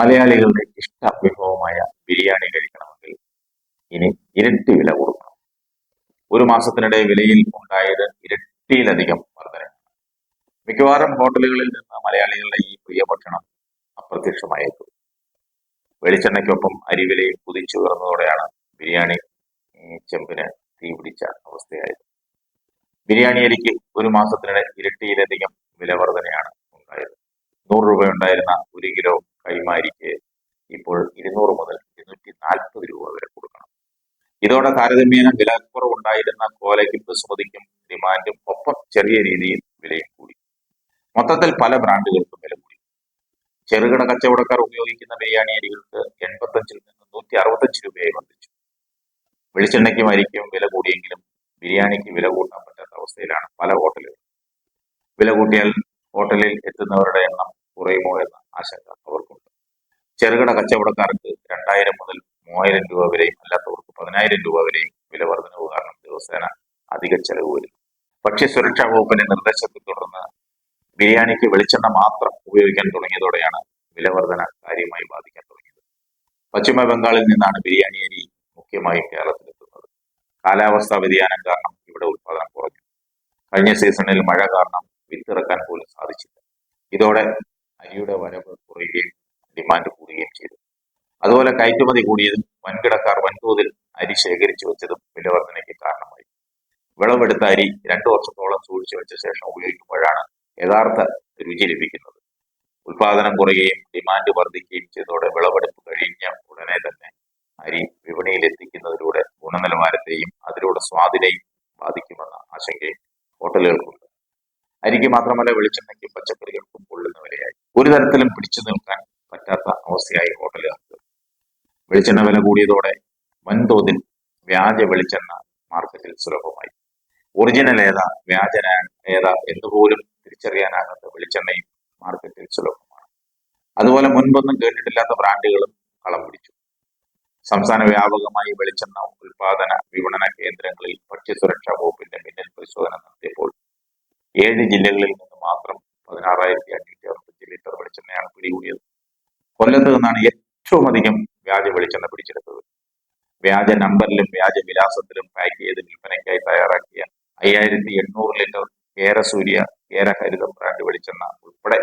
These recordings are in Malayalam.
മലയാളികളുടെ ഇഷ്ട വിഭവമായ ബിരിയാണി കഴിക്കണമെങ്കിൽ ഇനി ഇരട്ടി വില കൊടുക്കണം. ഒരു മാസത്തിനിടെ വിലയിൽ ഉണ്ടായത് ഇരട്ടിയിലധികം വർധനയാണ്. മിക്കവാറും ഹോട്ടലുകളിൽ നിന്ന് മലയാളികളുടെ ഈ പ്രിയ ഭക്ഷണം അപ്രത്യക്ഷമായേക്കും. വെളിച്ചെണ്ണയ്ക്കൊപ്പം അരിവിലയും കുതിച്ചു ഉയർന്നതോടെയാണ് ബിരിയാണി ചെമ്പിന് തീപിടിച്ച അവസ്ഥയായത്. ബിരിയാണി അരിക്ക് ഒരു മാസത്തിനിടെ ഇരട്ടിയിലധികം വില വർധനയാണ് ഉണ്ടായത് നൂറ് രൂപ ഉണ്ടായിരുന്ന ഒരു കിലോ കൈമാരിക്ക് ഇപ്പോൾ ഇരുന്നൂറ് മുതൽ ഇരുന്നൂറ്റി നാൽപ്പത് രൂപ വരെ കൊടുക്കണം. ഇതോടെ താരതമ്യേന വിലക്കുറവുണ്ടായിരുന്ന കോലയ്ക്കും ബസുമതിക്കും ഡിമാൻഡും ഒപ്പം ചെറിയ രീതിയിൽ വിലയും കൂടി. മൊത്തത്തിൽ പല ബ്രാൻഡുകൾക്കും വില കൂടി. ചെറുകിട കച്ചവടക്കാർ ഉപയോഗിക്കുന്ന ബിരിയാണി അരികൾക്ക് എൺപത്തഞ്ചിൽ നിന്ന് നൂറ്റി അറുപത്തഞ്ച് രൂപയായി വർദ്ധിച്ചു. വെളിച്ചെണ്ണയ്ക്കും അരിക്കും വില കൂടിയെങ്കിലും ബിരിയാണിക്ക് വില കൂട്ടാൻ പറ്റാത്ത അവസ്ഥയിലാണ് പല ഹോട്ടലുകൾ വില കൂട്ടിയാൽ ഹോട്ടലിൽ എത്തുന്നവരുടെ എണ്ണം കുറയുമോ എന്ന ആശങ്ക അവർക്കുണ്ട്. ചെറുകിട കച്ചവടക്കാർക്ക് രണ്ടായിരം മുതൽ മൂവായിരം രൂപ വരെയും അല്ലാത്തവർക്ക് പതിനായിരം രൂപ വരെയും വില വർധനവ് കാരണം ദിവസേന അധിക ചെലവ് വരും. ഭക്ഷ്യസുരക്ഷാ വകുപ്പിന്റെ നിർദ്ദേശത്തെ തുടർന്ന് ബിരിയാണിക്ക് വെളിച്ചെണ്ണ മാത്രം ഉപയോഗിക്കാൻ തുടങ്ങിയതോടെയാണ് വില വർധന കാര്യമായി ബാധിക്കാൻ തുടങ്ങിയത്. പശ്ചിമ ബംഗാളിൽ നിന്നാണ് ബിരിയാണി അരി മുഖ്യമായും കേരളത്തിലെത്തുന്നത്. കാലാവസ്ഥാ വ്യതിയാനം കാരണം ഇവിടെ ഉത്പാദനം കുറഞ്ഞു. കഴിഞ്ഞ സീസണിൽ മഴ കാരണം വിത്തിറക്കാൻ പോലും സാധിച്ചില്ല. ഇതോടെ അരിയുടെ വരവ് കുറയുകയും ഡിമാൻഡ് കൂടുകയും ചെയ്തു. അതുപോലെ കയറ്റുമതി കൂടിയതും വൻകിടക്കാർ വൻതോതിൽ അരി ശേഖരിച്ചു വെച്ചതും വിലവർദ്ധനയ്ക്ക് കാരണമായി. വിളവെടുത്ത അരി രണ്ടു വർഷത്തോളം സൂക്ഷിച്ചു വെച്ച ശേഷം ഉപയോഗിക്കുമ്പോഴാണ് യഥാർത്ഥ രുചി ലഭിക്കുന്നത്. ഉൽപാദനം കുറയുകയും ഡിമാൻഡ് വർദ്ധിക്കുകയും ചെയ്തതോടെ വിളവെടുപ്പ് കഴിഞ്ഞ ഉടനെ തന്നെ അരി വിപണിയിൽ എത്തിക്കുന്നതിലൂടെ ഗുണനിലവാരത്തെയും അതിലൂടെ സ്വാദിനെയും ബാധിക്കുമെന്ന ആശങ്കയും ഹോട്ടലുകൾക്കുണ്ട്. അരിക്ക് മാത്രമല്ല വെളിച്ചെണ്ണയ്ക്കും പച്ചക്കറികൾക്കും കൊള്ളുന്ന വിലയായി. ഒരു തരത്തിലും പിടിച്ചു അവസ്ഥയായി ഹോട്ടലുകാർക്ക് വെളിച്ചെണ്ണ വില കൂടിയതോടെ വൻതോതിൽ വ്യാജ വെളിച്ചെണ്ണ മാർക്കറ്റിൽ സുലഭമായി. ഒറിജിനൽ ഏതാ വ്യാജന ഏതാ എന്നുപോലും തിരിച്ചറിയാനാകാത്ത വെളിച്ചെണ്ണയും മാർക്കറ്റിൽ സുലഭമാണ്. അതുപോലെ മുൻപൊന്നും കേട്ടിട്ടില്ലാത്ത ബ്രാൻഡുകളും കളം പിടിച്ചു. സംസ്ഥാന വ്യാപകമായി വെളിച്ചെണ്ണ ഉൽപാദന വിപണന കേന്ദ്രങ്ങളിൽ ഭക്ഷ്യസുരക്ഷാ വകുപ്പിന്റെ മിന്നൽ പരിശോധന നടത്തിയപ്പോൾ ഏഴ് ജില്ലകളിൽ നിന്ന് മാത്രം പതിനാറായിരത്തി അഞ്ഞൂറ്റി അറുപത്തഞ്ച് ലിറ്റർ വെളിച്ചെണ്ണയാണ് പിടികൂടിയത്. കൊല്ലത്ത് നിന്നാണ് ഏറ്റവും അധികം വ്യാജ വെളിച്ചെണ്ണ പിടിച്ചെടുത്തത്. വ്യാജ നമ്പറിലും വ്യാജ വിലാസത്തിലും പാക്ക് ചെയ്ത് വിൽപ്പനയ്ക്കായി തയ്യാറാക്കിയ അയ്യായിരത്തി എണ്ണൂറ് ലിറ്റർ കേര സൂര്യ കേര ഹരിതം ബ്രാൻഡ് വെളിച്ചെണ്ണ ഉൾപ്പെടെ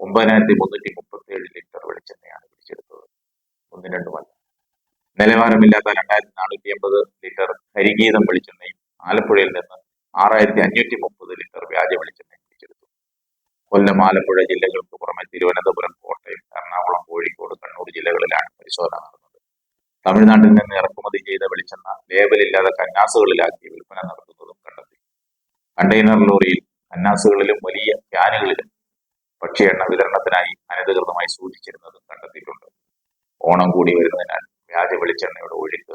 ഒമ്പതിനായിരത്തി മുന്നൂറ്റി മുപ്പത്തി ഏഴ് ലിറ്റർ വെളിച്ചെണ്ണയാണ് പിടിച്ചെടുത്തത്. ഒന്നും രണ്ടുമല്ല നിലവാരമില്ലാത്ത രണ്ടായിരത്തി നാനൂറ്റി എൺപത് ലിറ്റർ കരിഗീതം വെളിച്ചെണ്ണയും ആലപ്പുഴയിൽ നിന്ന് ആറായിരത്തി അഞ്ഞൂറ്റി മുപ്പത് ലിറ്റർ വ്യാജ വെളിച്ചെണ്ണയും പിടിച്ചെടുത്തു. കൊല്ലം ആലപ്പുഴ ജില്ലകൾക്ക് പുറമെ തിരുവനന്തപുരം കോട്ടയം എറണാകുളം കോഴിക്കോട് കണ്ണൂർ ജില്ലകളിലാണ് പരിശോധന നടത്തുന്നത് തമിഴ്നാട്ടിൽ നിന്ന് ഇറക്കുമതി ചെയ്ത വെളിച്ചെണ്ണ ലേബലില്ലാതെ കന്നാസുകളിലാക്കി വിൽപ്പന നടത്തുന്നതും കണ്ടെത്തി. കണ്ടെയ്നർ ലോറിയിൽ കന്നാസുകളിലും വലിയ ക്യാനുകളിലും ഭക്ഷ്യ വിതരണത്തിനായി അനധികൃതമായി സൂക്ഷിച്ചിരുന്നതും കണ്ടെത്തിയിട്ടുണ്ട്. ഓണം കൂടി വരുന്നതിനാൽ വ്യാജ വെളിച്ചെണ്ണയുടെ ഒഴുക്ക്